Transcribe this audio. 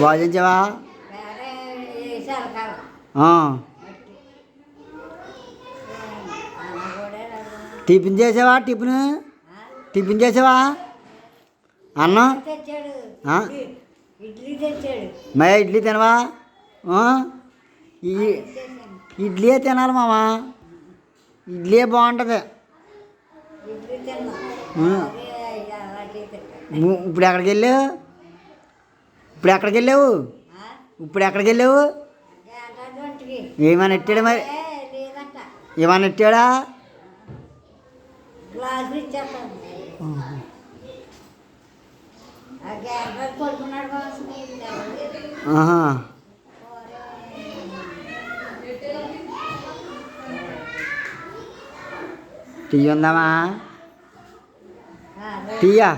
బాగా చేయించావా. టిఫిన్ చేసావా టిఫిన్? టిఫిన్ చేసావా అన్నం ఆ? ఇడ్లీ- ఇడ్లీ ఇడ్లీ తినవా. ఇడ్లీయే తినాలి మామ ఇడ్లీయే బాగుంటుంది ఇడ్లీ. ము- ఇప్పుడు ఎక్కడికి వెళ్ళావు ఇప్పుడు ఎక్కడికి వెళ్ళావు? ఇప్పుడు ఎక్కడికి వెళ్ళావు? ఏమని ఎట్టాడు మరి? ఏమని ఏమైనా ఎట్టాడా? ఆహా. టీ ఉందామా? టీయా?